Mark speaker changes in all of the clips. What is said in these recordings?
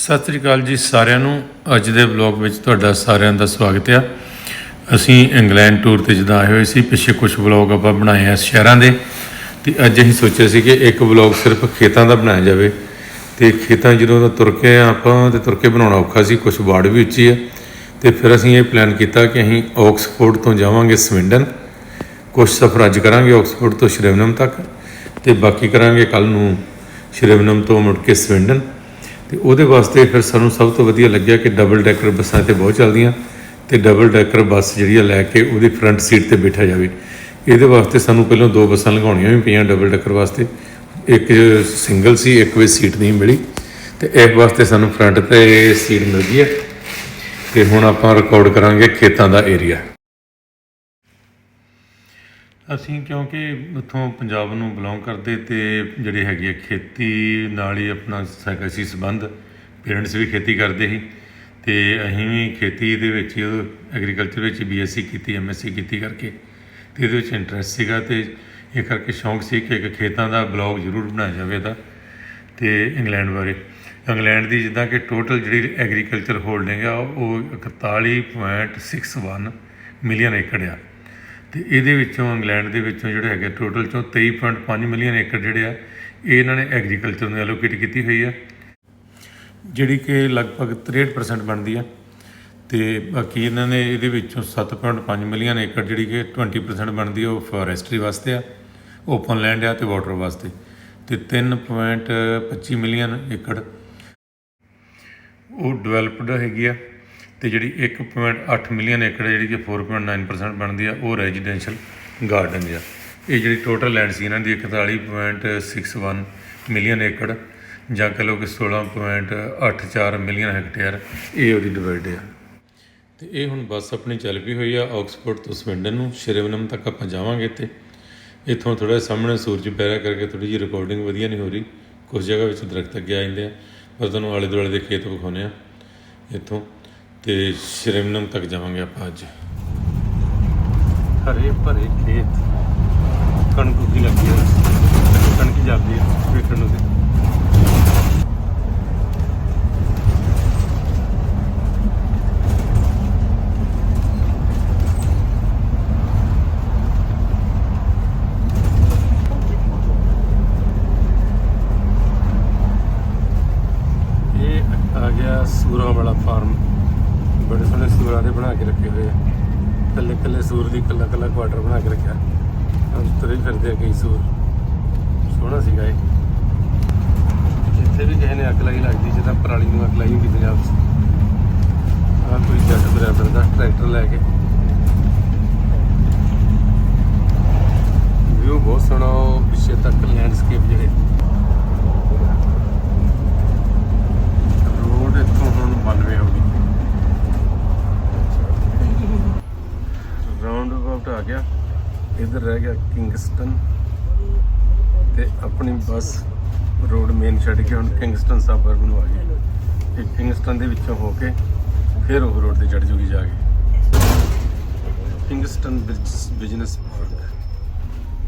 Speaker 1: ਸਤਿ ਸ੍ਰੀ ਅਕਾਲ ਜੀ ਸਾਰਿਆਂ ਨੂੰ। ਅੱਜ ਦੇ ਵਲੌਗ ਵਿੱਚ ਤੁਹਾਡਾ ਸਾਰਿਆਂ ਦਾ ਸਵਾਗਤ ਹੈ ਅਸੀਂ ਇੰਗਲੈਂਡ ਟੂਰ ਤੇ ਜਦੋਂ ਆਏ ਹੋਏ ਸੀ, ਪਿੱਛੇ ਕੁਝ ਵਲੌਗ ਆਪਾਂ ਬਣਾਏ ਆ ਸ਼ਹਿਰਾਂ ਦੇ। ਤੇ ਅੱਜ ਅਸੀਂ ਸੋਚਿਆ ਸੀ ਕਿ ਇੱਕ ਵਲੌਗ ਸਿਰਫ ਖੇਤਾਂ ਦਾ ਬਣਾਇਆ ਜਾਵੇ। ਤੇ ਖੇਤਾਂ ਜਦੋਂ ਦਾ ਤੁਰ ਕੇ ਆਏ ਆਪਾਂ ਤੇ ਤੁਰ ਕੇ ਬਣਾਉਣਾ ਔਖਾ ਸੀ ਕੁਝ ਵਾਰਡ ਵੀ ਉੱਚੀ ਹੈ ਤੇ ਫਿਰ ਅਸੀਂ ਇਹ ਪਲਾਨ ਕੀਤਾ ਕਿ ਅਸੀਂ ਆਕਸਫੋਰਡ ਤੋਂ ਜਾਵਾਂਗੇ ਸਵਿੰਡਨ। ਕੁਝ ਸਫ਼ਰ ਅੱਜ ਕਰਾਂਗੇ ਆਕਸਫੋਰਡ ਤੋਂ ਸ਼੍ਰੀਵਨਮ ਤੱਕ ਤੇ ਬਾਕੀ ਕਰਾਂਗੇ ਕੱਲ ਨੂੰ ਸ਼੍ਰੀਵਨਮ ਤੋਂ ਮੁੜ ਕੇ ਸਵਿੰਡਨ। ਤੇ ਉਹਦੇ ਵਾਸਤੇ ਫਿਰ ਸਾਨੂੰ ਸਭ ਤੋਂ ਵਧੀਆ ਲੱਗਿਆ ਕਿ ਡਬਲ ਡੈਕਰ ਬੱਸਾਂ ਤੇ ਬਹੁਤ ਚੱਲਦੀਆਂ ਤੇ ਡਬਲ ਡੈਕਰ ਬੱਸ ਜਿਹੜੀ ਆ ਲੈ ਕੇ ਉਹਦੀ ਫਰੰਟ ਸੀਟ ਤੇ ਬੈਠਾ ਜਾਵੇ। ਇਹਦੇ ਵਾਸਤੇ ਸਾਨੂੰ ਪਹਿਲਾਂ ਦੋ ਬੱਸਾਂ ਲਗਾਉਣੀਆਂ ਵੀ ਪਈਆਂ ਡਬਲ ਡੈਕਰ ਵਾਸਤੇ। ਇੱਕ ਸਿੰਗਲ ਸੀ, ਇੱਕ ਵਿੱਚ ਸੀਟ ਨਹੀਂ ਮਿਲੀ ਤੇ ਇਸ ਵਾਸਤੇ ਸਾਨੂੰ ਫਰੰਟ ਤੇ ਸੀਟ ਮਿਲ ਗਈ ਹੈ। ਤੇ ਹੁਣ ਆਪਾਂ ਰਿਕਾਰਡ ਕਰਾਂਗੇ ਖੇਤਾਂ ਦਾ ਏਰੀਆ ਅਸੀਂ ਕਿਉਂਕਿ ਉੱਥੋਂ ਪੰਜਾਬ ਨੂੰ ਬਿਲੋਂਗ ਕਰਦੇ ਤੇ ਜਿਹੜੇ ਹੈਗੇ ਆ ਖੇਤੀ ਨਾਲ ਹੀ ਆਪਣਾ ਹੈਗਾ ਸੀ ਸੰਬੰਧ ਪੇਰੈਂਟਸ ਵੀ ਖੇਤੀ ਕਰਦੇ ਸੀ ਤੇ ਅਸੀਂ ਵੀ ਖੇਤੀ ਦੇ ਵਿੱਚ ਐਗਰੀਕਲਚਰ ਵਿੱਚ ਬੀਐਸਸੀ ਕੀਤੀ ਐਮਐਸਸੀ ਕੀਤੀ ਕਰਕੇ ਤੇ ਇਹਦੇ ਵਿੱਚ ਇੰਟਰਸਟ ਸੀਗਾ ਤੇ ਇਹ ਕਰਕੇ ਸ਼ੌਂਕ ਸੀ ਕਿ ਇੱਕ ਖੇਤਾਂ ਦਾ ਬਲੌਗ ਜ਼ਰੂਰ ਬਣਾਇਆ ਜਾਵੇ ਇਹਦਾ ਤੇ ਇੰਗਲੈਂਡ ਬਾਰੇ। ਇੰਗਲੈਂਡ ਦੀ ਜਿੱਦਾਂ ਕਿ ਟੋਟਲ ਜਿਹੜੀ ਐਗਰੀਕਲਚਰ ਹੋਲਡਿੰਗ ਆ, ਉਹ 41.61 ਮਿਲੀਅਨ ਏਕੜ ਆ। ਤੇ ਇਹਦੇ ਵਿੱਚੋਂ, ਇੰਗਲੈਂਡ ਦੇ ਵਿੱਚੋਂ ਜਿਹੜੇ ਹੈਗੇ ਟੋਟਲ ਚੋਂ 23.5 ਮਿਲੀਅਨ ਏਕੜ ਜਿਹੜੇ ਆ, ਇਹ ਇਹਨਾਂ ਨੇ ਐਗਰੀਕਲਚਰ ਨੂੰ ਐਲੋਕੇਟ ਕੀਤੀ ਹੋਈ ਆ, ਜਿਹੜੀ ਕਿ ਲਗਭਗ 63% ਬਣਦੀ ਆ। ਤੇ ਬਾਕੀ ਇਹਨਾਂ ਨੇ ਇਹਦੇ ਵਿੱਚੋਂ 7.5 ਮਿਲੀਅਨ ਏਕੜ ਜਿਹੜੀ ਕਿ 20% ਬਣਦੀ ਆ, ਉਹ ਫੋਰੈਸਟਰੀ ਵਾਸਤੇ ਆ ਓਪਨ ਲੈਂਡ ਆ ਤੇ ਵਾਟਰ ਵਾਸਤੇ। ਤੇ 3.25 ਮਿਲੀਅਨ ਏਕੜ ਉਹ ਡਿਵੈਲਪਡ ਹੈਗੀ ਆ। ਤੇ ਜਿਹੜੀ 1.8 ਮਿਲੀਅਨ ਏਕੜ ਜਿਹੜੀ ਕਿ 4.9% ਬਣਦੀ ਆ, ਉਹ ਰੈਜ਼ੀਡੈਂਸ਼ੀਅਲ ਗਾਰਡਨ ਆ। ਇਹ ਜਿਹੜੀ ਟੋਟਲ ਲੈਂਡ ਸੀ, ਇਹਨਾਂ ਦੀ 41.61 ਮਿਲੀਅਨ ਏਕੜ ਜਾਂ ਕਹ ਲਓ ਕਿ 16.84 ਮਿਲੀਅਨ ਹੈਕਟੇਅਰ ਇਹ ਉਹਦੀ ਡਿਵਾਈਡ ਆ। ਤੇ ਇਹ ਹੁਣ ਬੱਸ ਆਪਣੀ ਚੱਲ ਪਈ ਹੋਈ ਆ, ਆਕਸਫੋਰਡ ਤੋਂ ਸਵਿੰਡਨ ਨੂੰ ਸ਼੍ਰੀਵਨਮ ਤੱਕ ਆਪਾਂ ਜਾਵਾਂਗੇ ਤੇ ਇੱਥੋਂ ਥੋੜਾ ਸਾਹਮਣੇ ਸੂਰਜ ਪੈ ਰਿਹਾ ਕਰਕੇ ਥੋੜੀ ਜਿਹੀ ਰਿਕਾਰਡਿੰਗ ਵਧੀਆ ਨਹੀਂ ਹੋ ਰਹੀ ਕੁਝ ਜਗ੍ਹਾ ਵਿੱਚ ਦਰਖਤ ਅੱਗੇ ਆ ਜਾਂਦੇ ਆ, ਪਰ ਤੁਹਾਨੂੰ ਆਲੇ ਦੁਆਲੇ ਦੇ ਖੇਤ ਵਿਖਾਉਂਦੇ ਆ। ਇੱਥੋਂ ਤੇ ਸ਼੍ਰੀਵਨਮ ਤੱਕ ਜਾਵਾਂਗੇ ਆਪਾਂ ਅੱਜ। ਹਰੇ ਭਰੇ ਖੇਤ। ਕਣਕ ਉੱਗੀ ਲੱਗੀ ਹੈ। ਕਣਕ ਜਾਂਦੀ ਹੈ। ਵੇਖਣ ਨੂੰ ਤੇ ਇਹ ਆ ਗਿਆ ਸੂਰਾਂ ਵਾਲਾ ਫਾਰਮ ਬੜੇ ਸੋਹਣੇ ਸੂਰਾਂ ਦੇ ਬਣਾ ਕੇ ਰੱਖੇ ਹੋਏ ਆ। ਕੱਲੇ ਕੱਲੇ ਸੂਰ ਦੀ ਕੱਲਾ ਕੱਲਾ ਕੁਆਟਰ ਬਣਾ ਕੇ ਰੱਖਿਆ। ਅੰਦਰ ਤੁਰੇ ਫਿਰਦੇ ਆ ਕਈ ਸੂਰ। ਸੋਹਣਾ ਸੀਗਾ ਇਹ। ਜਿੱਥੇ ਵੀ ਕਿਸੇ ਨੇ ਅੱਗ ਲਾਈ ਲੱਗਦੀ, ਜਿੱਦਾਂ ਪਰਾਲੀ ਨੂੰ ਅੱਗ ਲਾਈ ਹੁੰਦੀ ਪੰਜਾਬ 'ਚ। ਆ ਕੋਈ ਜੱਟ ਤੁਰਿਆ ਫਿਰਦਾ ਟਰੈਕਟਰ ਲੈ ਕੇ। ਵਿਊ ਬਹੁਤ ਸੋਹਣਾ, ਉਹ ਪਿੱਛੇ ਤੱਕ ਲੈਂਡਸਕੇਪ ਜਿਹੜੇ। ਰੋਡ ਇੱਥੋਂ ਹੁਣ 92 ਹੋ ਗਈ। ਰਾਉਂਡ ਅਬਾਊਟ ਆ ਗਿਆ ਇਧਰ ਰਹਿ ਗਿਆ ਕਿੰਗਸਟਨ ਤੇ ਆਪਣੀ ਬੱਸ ਰੋਡ ਮੇਨ ਛੱਡ ਕੇ ਹੁਣ ਕਿੰਗਸਟਨ ਸਬਰਬ ਨੂੰ ਆ ਗਈ ਇਹ ਕਿੰਗਸਟਨ ਦੇ ਵਿੱਚੋਂ ਹੋ ਕੇ ਫਿਰ ਉਹ ਰੋਡ ਤੇ ਚੜ ਜੂਗੀ ਜਾ ਕੇ ਕਿੰਗਸਟਨ ਬਿਜ਼ਨਸ ਪਾਰਕ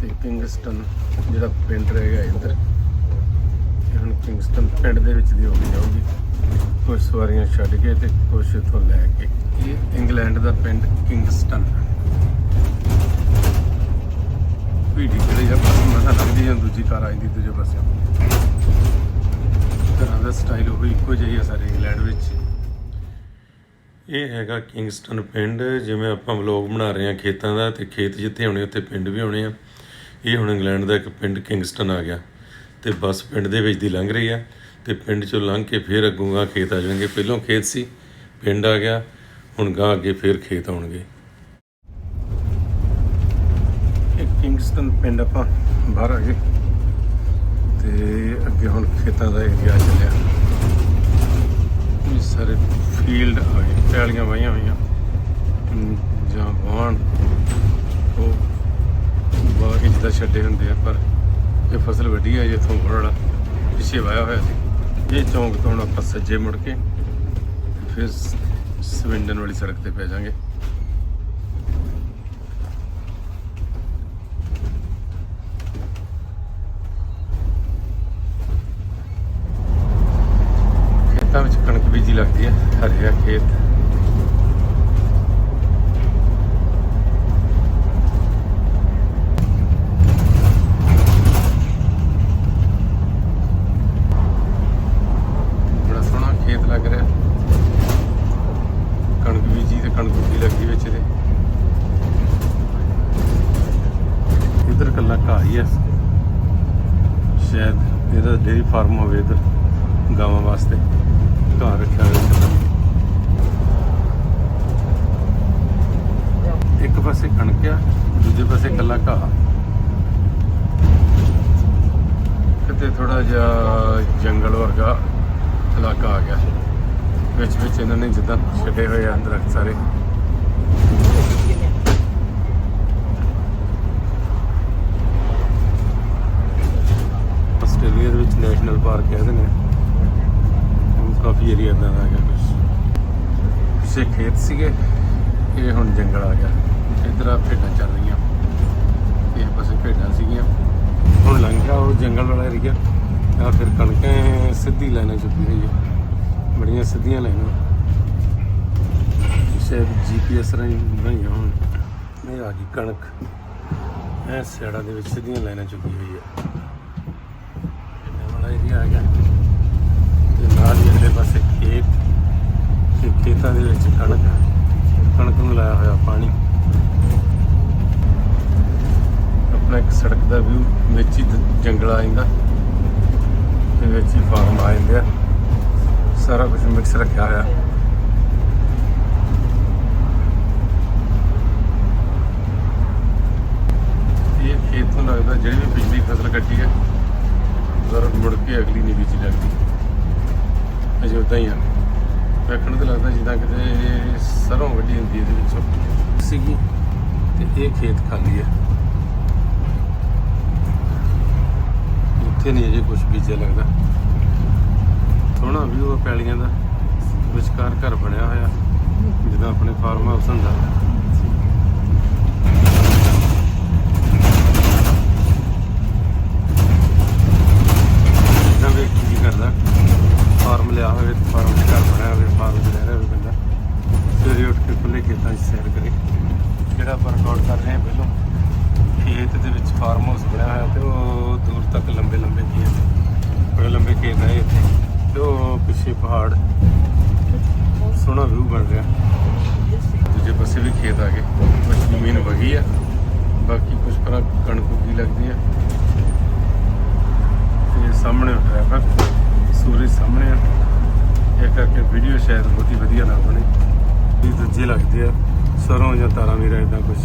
Speaker 1: ਤੇ ਕਿੰਗਸਟਨ ਜਿਹੜਾ ਪਿੰਡ ਰਹਿ ਗਿਆ ਇੱਧਰ ਇਹ ਹੁਣ ਕਿੰਗਸਟਨ ਪਿੰਡ ਦੇ ਵਿੱਚ ਦੀ ਹੋ ਗਈ ਜਾਊਗੀ ਕੁਝ ਸਵਾਰੀਆਂ ਛੱਡ ਕੇ ਤੇ ਕੁਝ ਇੱਥੋਂ ਲੈ ਕੇ ਇਹ ਇੰਗਲੈਂਡ ਦਾ ਪਿੰਡ ਕਿੰਗਸਟਨ ਵੀਡੀ ਕਿਹੜੇ ਜਾਂ ਮਸਾ ਲੱਗਦੀ ਜਾਂ ਦੂਜੀ ਕਾਰ ਆਉਂਦੀ ਦੂਜੇ ਪਾਸੇ। ਘਰਾਂ ਦਾ ਸਟਾਈਲ ਉਹ ਇੱਕੋ ਜਿਹਾ ਹੀ ਆ ਸਾਰੇ ਇੰਗਲੈਂਡ ਵਿੱਚ। ਇਹ ਹੈਗਾ ਕਿੰਗਸਟਨ ਪਿੰਡ, ਜਿਵੇਂ ਆਪਾਂ ਵਲੌਗ ਬਣਾ ਰਹੇ ਹਾਂ ਖੇਤਾਂ ਦਾ ਤੇ ਖੇਤ ਜਿੱਥੇ ਹੋਣੇ ਉੱਥੇ ਪਿੰਡ ਵੀ ਹੋਣੇ ਆ। ਇਹ ਹੁਣ ਇੰਗਲੈਂਡ ਦਾ ਇੱਕ ਪਿੰਡ ਕਿੰਗਸਟਨ ਆ ਗਿਆ ਤੇ ਬੱਸ ਪਿੰਡ ਦੇ ਵਿੱਚ ਦੀ ਲੰਘ ਰਹੀ ਆ ਤੇ ਪਿੰਡ ਚੋਂ ਲੰਘ ਕੇ ਫਿਰ ਅੱਗੋਂ ਗਾ ਖੇਤ ਆ ਜਾਣਗੇ। ਪਹਿਲੋਂ ਖੇਤ ਸੀ, ਪਿੰਡ ਆ ਗਿਆ, ਹੁਣ ਗਾਂ ਅੱਗੇ ਫਿਰ ਖੇਤ ਆਉਣਗੇ। ਇਹ ਕਿੰਗਸਟਨ ਪਿੰਡ ਆਪਾਂ ਬਾਹਰ ਆ ਗਏ ਤੇ ਅੱਗੇ ਹੁਣ ਖੇਤਾਂ ਦਾ ਏਰੀਆ ਚੱਲਿਆ। ਇਹ ਸਾਰੇ ਫੀਲਡ ਆ ਗਏ, ਪੈਲੀਆਂ ਵਾਹੀਆਂ ਹੋਈਆਂ। ਜਾਂ ਵਾਹਣ, ਉਹ ਬਾਗ ਜਿੱਦਾਂ ਛੱਡੇ ਹੁੰਦੇ ਆ, ਪਰ ਇਹ ਫਸਲ ਵੱਡੀ ਆ ਜਿੱਥੋਂ ਵਾਲਾ ਪਿੱਛੇ ਵਾਇਆ ਹੋਇਆ ਸੀ। ਇਹ ਚੌਂਕ ਤੋਂ ਹੁਣ ਆਪਾਂ ਸੱਜੇ ਮੁੜ ਕੇ ਫਿਰ ਸ- ਸਵਿੰਡਨ ਵਾਲੀ ਸੜਕ ਤੇ ਪੈ ਜਾਾਂਗੇ ਖੇਤਾਂ ਵਿੱਚ ਖੇਤ। ਬੜਾ ਸੋਹਣਾ ਖੇਤ ਲੱਗ ਰਿਹਾ। ਕਣਕ ਬੀਜੀ ਤੇ ਕਣਕ ਵੀ ਲੱਗੀ ਵਿੱਚ ਇਹਦੇ। ਇਧਰ ਕੱਲਾ ਘਾਹ ਹੀ ਹੈ ਸ਼ਾਇਦ ਇਹਦਾ ਡੇਰੀ ਫਾਰਮ ਹੋਵੇ ਇਧਰ ਗਾਵਾਂ ਵਾਸਤੇ। ਘਾਹ ਰੱਖਿਆ ਹੋਇਆ ਇਧਰ ਇੱਕ ਪਾਸੇ ਕਣਕ ਆ, ਦੂਜੇ ਪਾਸੇ ਕੱਲਾ ਘਾਹ। ਕਿਤੇ ਥੋੜਾ ਜਿਹਾ ਜੰਗਲ ਵਰਗਾ ਇਲਾਕਾ ਆ ਗਿਆ। ਵਿੱਚ ਵਿੱਚ ਇਹਨਾਂ ਨੇ ਜਿੱਦਾਂ ਛੱਡੇ ਹੋਏ ਆ ਦਰਖਤ ਸਾਰੇ। ਆਸਟ੍ਰੇਲੀਆ ਦੇ ਵਿੱਚ ਨੈਸ਼ਨਲ ਪਾਰਕ ਕਹਿੰਦੇ ਨੇ। ਕਾਫੀ ਏਰੀਆ ਦਾ ਆ ਗਿਆ ਕੁਝ ਪਿੱਛੇ ਖੇਤ ਸੀਗੇ, ਇਹ ਹੁਣ ਜੰਗਲ ਆ ਗਿਆ। ਇਧਰ ਆ ਭੇਡਾਂ ਚੱਲ ਰਹੀਆਂ। ਇਹ ਪਾਸੇ ਭੇਡਾਂ ਸੀਗੀਆਂ। ਹੁਣ ਲੰਘ ਗਿਆ ਉਹ ਜੰਗਲ ਵਾਲਾ ਏਰੀਆ ਆ ਫਿਰ ਕਣਕਾਂ ਸਿੱਧੀ ਲਾਈਨਾਂ ਚੁੱਕੀ ਹੋਈ ਹੈ ਬੜੀਆਂ ਸਿੱਧੀਆਂ ਲਾਈਨਾਂ। ਸ਼ਾਇਦ ਜੀਪੀਐਸ ਰਾਹੀਂ ਬਣਾਈਆਂ ਹੁਣ। ਇਹ ਆ ਗਈ ਕਣਕ। ਇਹ ਸਿਆੜਾਂ ਦੇ ਵਿੱਚ ਸਿੱਧੀਆਂ ਲਾਈਨਾਂ ਚੁੱਕੀ ਹੋਈ ਹੈ ਇਹ ਵਾਲਾ ਏਰੀਆ ਆ ਗਿਆ। ਤੇ ਨਾਲ ਹੀ ਅਗਲੇ ਪਾਸੇ ਖੇਤ। ਤੇ ਖੇਤਾਂ ਦੇ ਵਿੱਚ ਕਣਕ ਕਣਕ ਨੂੰ ਲਾਇਆ ਹੋਇਆ ਪਾਣੀ ਆਪਣਾ ਇੱਕ ਸੜਕ ਦਾ ਵਿਊ ਵਿੱਚ ਹੀ ਜੰਗਲ ਆ ਜਾਂਦਾ। ਤੇ ਵਿੱਚ ਹੀ ਫਾਰਮ ਆ ਜਾਂਦੇ ਆ। ਸਾਰਾ ਕੁਝ ਮਿਕਸ ਰੱਖਿਆ ਹੋਇਆ। ਇਹ ਖੇਤ ਨੂੰ ਲੱਗਦਾ ਜਿਹੜੀ ਵੀ ਪਿਛਲੀ ਫਸਲ ਕੱਟੀ ਹੈ ਜ਼ਰ ਮੁੜ ਕੇ ਅਗਲੀ ਨਹੀਂ ਬੀਜੀ ਲੱਗਦੀ ਅਜੇ ਉਦਾਂ ਹੀ ਆ। ਵੇਖਣ ਤੇ ਲੱਗਦਾ ਜਿੱਦਾਂ ਕਿਤੇ ਸਰੋਂ ਵੱਡੀ ਹੁੰਦੀ ਹੈ ਇਹਦੇ ਵਿੱਚੋਂ। ਸੀਗੀ, ਤੇ ਇਹ ਖੇਤ ਖਾਲੀ ਹੈ। ਇੱਥੇ ਨਹੀਂ ਅਜੇ ਕੁਝ ਬੀਜਿਆ ਲੱਗਦਾ। ਸੋਹਣਾ ਵਿਊ ਆ ਪੈਲੀਆਂ ਦਾ, ਵਿਚਕਾਰ ਘਰ ਬਣਿਆ ਹੋਇਆ, ਜਿੱਦਾਂ ਆਪਣੇ ਫਾਰਮ ਹਾਊਸ ਹੁੰਦਾ। ਜਿੱਦਾਂ ਵੀ ਕੀ ਕਰਦਾ ਫਾਰਮ ਲਿਆ ਹੋਵੇ ਫਾਰਮ ਦੇ ਘਰ ਬਣਿਆ ਹੋਵੇ ਫਾਰਮ 'ਚ ਰਹਿ ਰਿਹਾ ਹੋਵੇ ਬੰਦਾ, ਸਵੇਰੇ ਉੱਠ ਕੇ ਖੁੱਲੇ ਖੇਤਾਂ 'ਚ ਸੈਰ ਕਰੇ। ਜਿਹੜਾ ਆਪਾਂ ਰਿਕਾਰਡ ਕਰ ਰਹੇ ਹਾਂ ਪਹਿਲਾਂ। ਖੇਤ ਦੇ ਵਿੱਚ ਫਾਰਮ ਹਾਊਸ ਬਣਿਆ ਹੋਇਆ ਤੇ ਉਹ ਦੂਰ ਤੱਕ ਲੰਬੇ ਲੰਬੇ ਖੇਤ ਬੜੇ ਲੰਬੇ ਖੇਤ ਹੈ ਇੱਥੇ ਤੇ ਉਹ ਪਿੱਛੇ ਪਹਾੜ, ਸੋਹਣਾ ਵਿਊ ਬਣ ਰਿਹਾ। ਦੂਜੇ ਪਾਸੇ ਵੀ ਖੇਤ ਆ ਗਏ ਕੁਝ ਜ਼ਮੀਨ ਵਗੀ ਆ, ਬਾਕੀ ਕੁਝ ਪਰਾਂ ਕਣਕ ਉੱਗੀ ਲੱਗਦੀ ਆ। ਤੇ ਸਾਹਮਣੇ ਟ੍ਰੈਫਿਕ ਸੂਰਜ ਸਾਹਮਣੇ ਆ। ਇਹ ਕਰਕੇ ਵੀਡੀਓ ਸ਼ਾਇਦ ਬਹੁਤ ਹੀ ਵਧੀਆ ਨਾ ਬਣੇ। ਇਹ ਦੂਜੇ ਲੱਗਦੇ ਆ, ਸਰੋਂ ਜਾਂ ਤਾਰਾਂ ਮੇਰਾ ਇਦਾਂ ਕੁਝ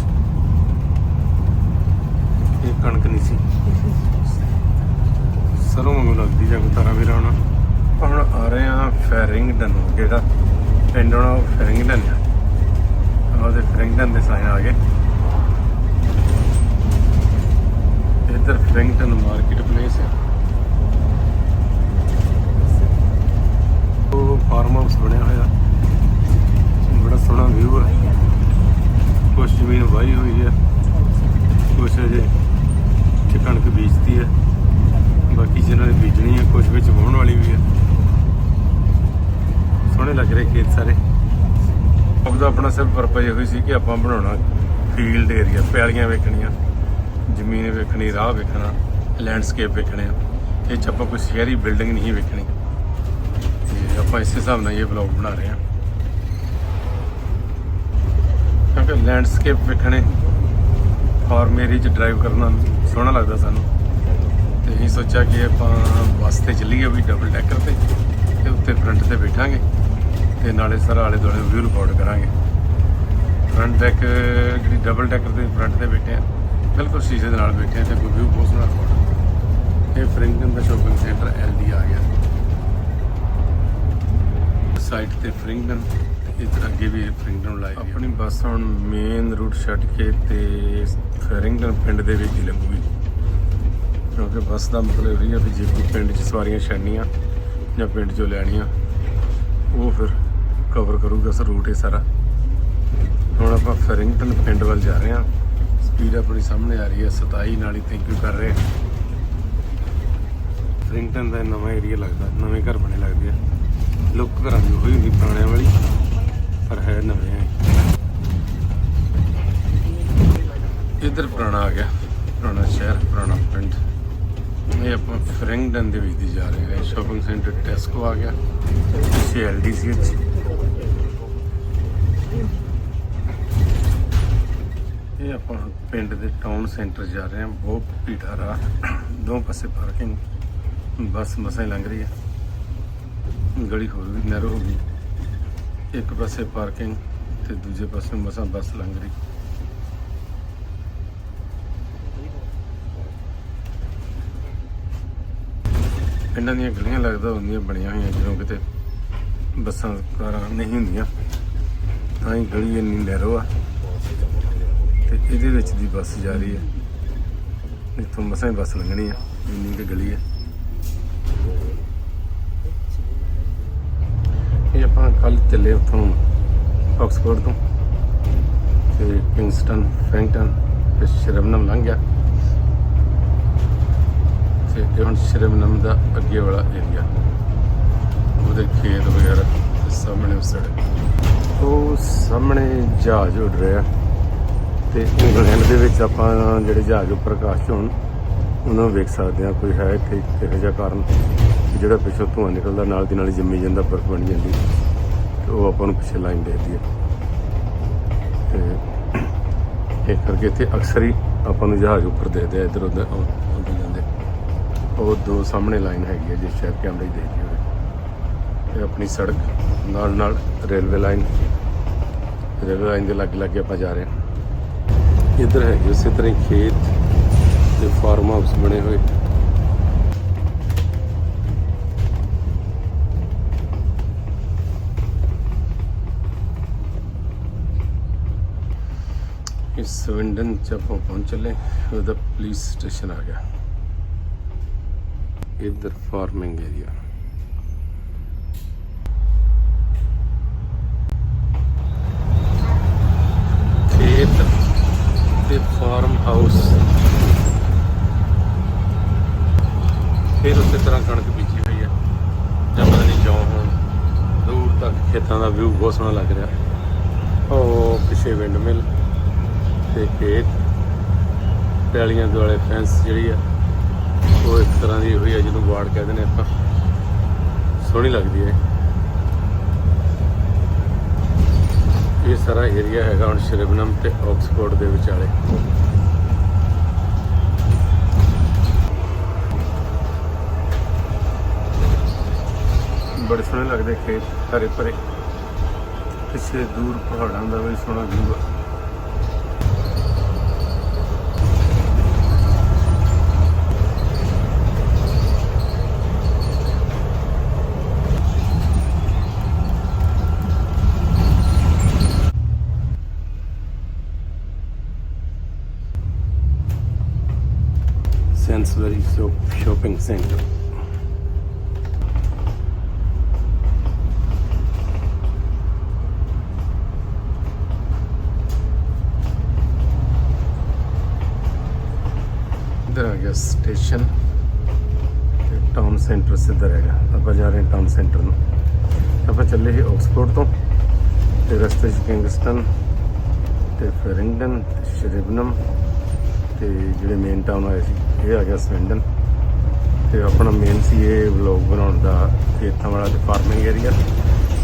Speaker 1: ਇਹ ਕਣਕ ਨਹੀਂ ਸੀ। ਸਰੋਂ ਵਾਂਗੂ ਲੱਗਦੀ ਜਾਂ ਕੋਈ ਤਾਰਾ ਮੇਰਾ ਹੋਣਾ ਹੁਣ ਆ ਰਹੇ ਆ ਫੈਰਿੰਗਡਨ ਜਿਹੜਾ ਪਿੰਡ ਹੋਣਾ ਉਹ ਫੈਰਿੰਗਡਨ ਆ। ਉਹਦੇ ਫੈਰਿੰਗਡਨ ਦੇ ਸਾਈਂ ਆ ਗਏ ਇੱਧਰ ਫੈਰਿੰਗਡਨ ਮਾਰਕੀਟ ਪਲੇਸ ਹੈ ਉਹ ਫਾਰਮ ਹਾਊਸ ਬਣਿਆ ਹੋਇਆ ਬੜਾ ਸੋਹਣਾ ਵਿਊ ਹੈ ਕੁਛ ਜ਼ਮੀਨ ਵਾਹੀ ਹੋਈ ਹੈ ਕੁਛ ਅਜੇ ਤੇ ਕਣਕ ਬੀਜਤੀ ਹੈ ਬਾਕੀ ਜਿਹਨਾਂ ਨੇ ਬੀਜਣੀ ਹੈ ਕੁਛ ਵਿੱਚ ਵਾਹੁਣ ਵਾਲੀ ਵੀ ਹੈ ਸੋਹਣੇ ਲੱਗ ਰਹੇ ਖੇਤ ਸਾਰੇ ਉਹਦਾ ਆਪਣਾ ਸਿਰਫ ਪਰਪਸ ਇਹੋ ਹੀ ਸੀ ਕਿ ਆਪਾਂ ਬਣਾਉਣਾ ਫੀਲਡ ਏਰੀਆ ਪੈਲੀਆਂ ਵੇਖਣੀਆਂ, ਜ਼ਮੀਨ ਵੇਖਣੀ, ਰਾਹ ਵੇਖਣਾ ਲੈਂਡਸਕੇਪ ਵੇਖਣੇ ਆ। ਇਹ 'ਚ ਆਪਾਂ ਕੋਈ ਸ਼ਹਿਰੀ ਬਿਲਡਿੰਗ ਨਹੀਂ ਵੇਖਣੀ। ਤੇ ਆਪਾਂ ਇਸ ਹਿਸਾਬ ਨਾਲ ਇਹ ਵਲੌਗ ਬਣਾ ਰਹੇ ਹਾਂ ਕਿਉਂਕਿ ਲੈਂਡਸਕੇਪ ਵੇਖਣੇ ਫਾਰਮ ਏਰੀਆ 'ਚ ਡਰਾਈਵ ਕਰਨਾ ਸੋਹਣਾ ਲੱਗਦਾ ਸਾਨੂੰ। ਤੇ ਅਸੀਂ ਸੋਚਿਆ ਕਿ ਆਪਾਂ ਬੱਸ ਤੇ ਚੱਲੀਏ ਵੀ ਡਬਲ ਡੈਕਰ ਤੇ ਤੇ ਉੱਤੇ ਫਰੰਟ ਤੇ ਬੈਠਾਂਗੇ, ਤੇ ਨਾਲੇ ਸਾਰਾ ਆਲੇ ਦੁਆਲੇ ਵਿਊ ਰਿਕਾਰਡ ਕਰਾਂਗੇ। ਫਰੰਟ ਡੈਕ ਜਿਹੜੀ ਡਬਲ ਡੈਕਰ ਦੇ ਫਰੰਟ ਤੇ ਬੈਠੇ ਆ, ਬਿਲਕੁਲ ਸ਼ੀਸ਼ੇ ਦੇ ਨਾਲ ਬੈਠੇ ਆ ਤੇ ਕੋਈ ਵਿਊ ਬਹੁਤ ਸੋਹਣਾ ਰਿਕਾਰਡ ਇਹ ਫਰਿੰਗਟਨ ਦਾ ਸ਼ੋਪਿੰਗ ਸੈਂਟਰ ਐਲਡੀ ਆ ਗਿਆ। ਸਾਈਡ ਤੇ ਫਰਿੰਗਟਨ ਤੇ ਇੱਧਰ ਅੱਗੇ ਵੀ ਫਰਿੰਗਟਨ ਲਾਈ ਆਪਣੀ ਬੱਸ ਹੁਣ ਮੇਨ ਰੂਟ ਛੱਡ ਕੇ ਤੇ ਫਰਿੰਗਟਨ ਪਿੰਡ ਦੇ ਵਿੱਚ ਹੀ ਲੰਘੂਗੀ ਕਿਉਂਕਿ ਬੱਸ ਦਾ ਮਤਲਬ ਇਹ ਹੈ ਵੀ ਜੇ ਕੋਈ ਪਿੰਡ 'ਚ ਸਵਾਰੀਆਂ ਛੱਡਣੀਆਂ ਜਾਂ ਪਿੰਡ 'ਚੋਂ ਲੈਣੀਆਂ, ਉਹ ਫਿਰ ਕਵਰ ਕਰੂਗਾ ਸਰ ਰੂਟ ਇਹ ਸਾਰਾ। ਹੁਣ ਆਪਾਂ ਫਰਿੰਗਟਨ ਪਿੰਡ ਵੱਲ ਜਾ ਰਹੇ ਹਾਂ। ਸਪੀਡ ਆਪਣੀ ਸਾਹਮਣੇ ਆ ਰਹੀ ਹੈ 27 ਨਾਲ ਹੀ ਥੈਂਕ ਯੂ ਕਰ ਰਹੇ। ਹਾਂ ਫਰਿੰਗਟਨ ਦਾ ਨਵਾਂ ਏਰੀਆ ਲੱਗਦਾ, ਨਵੇਂ ਘਰ ਬਣੇ ਲੱਗਦੇ ਆ। ਲੁੱਕ ਘਰਾਂ ਦੀ ਉਹੀ ਹੁੰਦੀ ਪੁਰਾਣਿਆਂ ਵਾਲੀ, ਪਰ ਹੈ ਨਵੇਂ ਹੈ ਇਧਰ ਪੁਰਾਣਾ ਆ ਗਿਆ, ਪੁਰਾਣਾ ਸ਼ਹਿਰ, ਪੁਰਾਣਾ ਪਿੰਡ। ਇਹ ਆਪਾਂ ਫਰਿੰਗਡਨ ਦੇ ਵਿੱਚ ਦੀ ਜਾ ਰਹੇ ਹਾਂ। ਸ਼ਾਪਿੰਗ ਸੈਂਟਰ ਟੈਸਕੋ ਆ ਗਿਆ ਪਿੱਛੇ ਐਲਡੀਸੀ ਵਿੱਚ। ਇਹ ਆਪਾਂ ਪਿੰਡ ਦੇ ਟਾਊਨ ਸੈਂਟਰ ਜਾ ਰਹੇ ਹਾਂ, ਬਹੁਤ ਭੀੜਾ ਰਾਹ ਦੋ ਪਾਸੇ ਪਾਰਕਿੰਗ ਬੱਸ ਮਸਾਂ ਹੀ ਲੰਘ ਰਹੀ ਹੈ। ਗਲੀ ਹੋਰ ਵੀ ਨੈਰੋ ਹੋ ਗਈ। ਇੱਕ ਪਾਸੇ ਪਾਰਕਿੰਗ ਤੇ ਦੂਜੇ ਪਾਸੇ ਮਸਾਂ ਬੱਸ ਲੰਘ ਰਹੀ। ਪਿੰਡਾਂ ਦੀਆਂ ਗਲੀਆਂ ਲੱਗਦਾ ਹੁੰਦੀਆਂ ਬਣੀਆਂ ਹੋਈਆਂ, ਜਦੋਂ ਕਿਤੇ ਬੱਸਾਂ, ਕਾਰਾਂ ਨਹੀਂ ਹੁੰਦੀਆਂ, ਤਾਂ ਹੀ ਗਲੀ ਇੰਨੀ ਨੈਰੋ ਆ। ਤੇ ਇਹਦੇ ਵਿੱਚ ਦੀ ਬੱਸ ਜਾ ਰਹੀ ਹੈ। ਇੱਥੋਂ ਮਸਾਂ ਹੀ ਬੱਸ ਲੰਘਣੀ ਆ ਇੰਨੀ ਕਿ ਗਲੀ ਹੈ। ਇਹ ਆਪਾਂ ਕੱਲ ਚੱਲੇ ਉੱਥੋਂ ਆਕਸਫੋਰਡ ਤੋਂ। ਤੇ ਕਿੰਗਸਟਨ ਫ੍ਰੈਂਕਟਨ ਤੇ ਸ਼ਰਵਨਮ ਲੰਘ ਗਿਆ। ਤੇ ਇਹ ਹੁਣ ਸ਼ਰਵਨਮ ਦਾ ਅੱਗੇ ਵਾਲਾ ਏਰੀਆ ਉਹਦੇ ਖੇਤ ਵਗੈਰਾ ਤੇ ਸਾਹਮਣੇ ਉਹ ਸੜਕ ਉਹ ਸਾਹਮਣੇ ਜਹਾਜ਼ ਉੱਡ ਰਿਹਾ। ਤੇ ਇੰਗਲੈਂਡ ਦੇ ਵਿੱਚ ਆਪਾਂ ਜਿਹੜੇ ਜਹਾਜ਼ ਉੱਪਰ ਆਕਾਸ਼ 'ਚ ਹੋਣ ਉਹਨਾਂ ਨੂੰ ਵੇਖ ਸਕਦੇ ਹਾਂ ਕੋਈ ਹੈ ਕਿ ਇਹੋ ਜਿਹਾ ਕਾਰਨ ਜਿਹੜਾ ਪਿੱਛੋਂ ਧੂੰਆਂ ਨਿਕਲਦਾ, ਨਾਲ ਦੀ ਨਾਲ ਹੀ ਜੰਮੀ ਜਾਂਦਾ, ਬਰਫ਼ ਬਣ ਜਾਂਦੀ। ਤੇ ਉਹ ਆਪਾਂ ਨੂੰ ਪਿੱਛੇ ਲਾਈਨ ਦੇਖਦੀ ਹੈ ਤੇ ਇਹ ਕਰਕੇ ਇੱਥੇ ਅਕਸਰ ਹੀ ਆਪਾਂ ਨੂੰ ਜਹਾਜ਼ ਉੱਪਰ ਦੇਖਦੇ ਆ, ਇੱਧਰ ਉੱਧਰ ਉੱਡ ਜਾਂਦੇ। ਉਹ ਦੋ ਸਾਹਮਣੇ ਲਾਈਨ ਹੈਗੀ ਹੈ ਜੇ ਸ਼ਾਇਦ ਕੈਮਰੇ 'ਚ ਦੇਖੀ ਹੋਵੇ। ਇਹ ਆਪਣੀ ਸੜਕ ਨਾਲ ਨਾਲ ਰੇਲਵੇ ਲਾਈਨ ਰੇਲਵੇ ਲਾਈਨ ਦੇ ਲਾਗੇ ਲਾਗੇ ਆਪਾਂ ਜਾ ਰਹੇ ਹਾਂ। ਇੱਧਰ ਹੈਗੇ ਉਸੇ ਤਰ੍ਹਾਂ ਹੀ ਖੇਤ ਤੇ ਫਾਰਮ ਹਾਊਸ ਬਣੇ ਹੋਏ। ਇਸ ਸਵਿੰਡਨ ਚ ਆਪਾਂ ਪਹੁੰਚ ਚਲੇ, ਉਹਦਾ ਪੁਲਿਸ ਸਟੇਸ਼ਨ ਆ ਗਿਆ। ਇੱਧਰ ਫਾਰਮਿੰਗ ਏਰੀਆ ਖੇਤ ਤੇ ਫਾਰਮ ਹਾਊਸ ਫਿਰ ਉਸੇ ਤਰ੍ਹਾਂ ਕਣਕ ਬੀਜੀ ਹੋਈ ਹੈ। ਜਾਂ ਪਤਾ ਨਹੀਂ ਜੌਂ ਹੋਣ ਦੂਰ ਤੱਕ ਖੇਤਾਂ ਦਾ ਵਿਊ ਬਹੁਤ ਸੋਹਣਾ ਲੱਗ ਰਿਹਾ। ਉਹ ਪਿੱਛੇ ਵਿੰਡ ਮਿਲ ਤੇ ਖੇਤ, ਪੈਲੀਆਂ ਦੁਆਲੇ ਫੈਂਸ ਜਿਹੜੀ ਆ, ਉਹ ਇੱਕ ਤਰ੍ਹਾਂ ਦੀ ਹੋਈ ਆ ਜਿਹਨੂੰ ਵਾੜ ਕਹਿੰਦੇ ਨੇ ਆਪਾਂ। ਸੋਹਣੀ ਲੱਗਦੀ ਹੈ। ਇਹ ਸਾਰਾ ਏਰੀਆ ਹੈਗਾ ਹੁਣ ਸ਼੍ਰੀਬਨਮ ਤੇ ਆਕਸਫੋਰਡ ਦੇ ਵਿਚਾਲੇ। ਬੜੇ ਸੋਹਣੇ ਲੱਗਦੇ ਖੇਤ ਹਰੇ ਭਰੇ ਪਿੱਛੇ ਦੂਰ ਪਹਾੜਾਂ ਦਾ ਵੀ ਸੋਹਣਾ ਵਿਊ ਆ Sainsbury Shopping Center. ਇੱਧਰ ਸਟੇਸ਼ਨ ਤੇ ਟਾਊਨ ਸੈਂਟਰ ਸਿੱਧਰ ਹੈਗਾ ਆਪਾਂ ਜਾ ਰਹੇ ਹਾਂ ਟਾਊਨ ਸੈਂਟਰ ਨੂੰ। ਆਪਾਂ ਚੱਲੇ ਸੀ ਆਕਸਫੋਰਡ ਤੋਂ ਤੇ ਰਸਤੇ 'ਚ ਕਿੰਗਸਟਨ ਤੇ ਫਰਿੰਗਡਨ ਤੇ ਸ਼੍ਰੀਬਨਮ ਤੇ ਜਿਹੜੇ ਮੇਨ ਟਾਊਨ ਆਏ ਸੀ, ਇਹ ਆ ਗਿਆ ਸਵਿੰਡਨ। ਤੇ ਆਪਣਾ ਮੇਨ ਸੀ ਇਹ ਵਲੌਗ ਬਣਾਉਣ ਦਾ, ਖੇਤਾਂ ਵਾਲਾ ਤੇ ਫਾਰਮਿੰਗ ਏਰੀਆ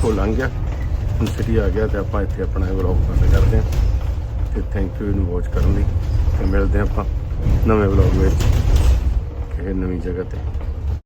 Speaker 1: ਉਹ ਲੰਘ ਗਿਆ। ਹੁਣ ਸਿਟੀ ਆ ਗਿਆ ਤੇ ਆਪਾਂ ਇੱਥੇ ਆਪਣਾ ਇਹ ਵਲੌਗ ਬੰਦ ਕਰਦੇ ਹਾਂ। ਤੇ ਥੈਂਕ ਯੂ ਇਹਨੂੰ ਵਾਚ ਕਰਨ ਲਈ। ਤੇ ਮਿਲਦੇ ਹਾਂ ਆਪਾਂ। ਨਵੇਂ ਵਲੌਗ ਵਿੱਚ ਕਿਸੇ ਨਵੀਂ ਜਗ੍ਹਾ ਤੇ।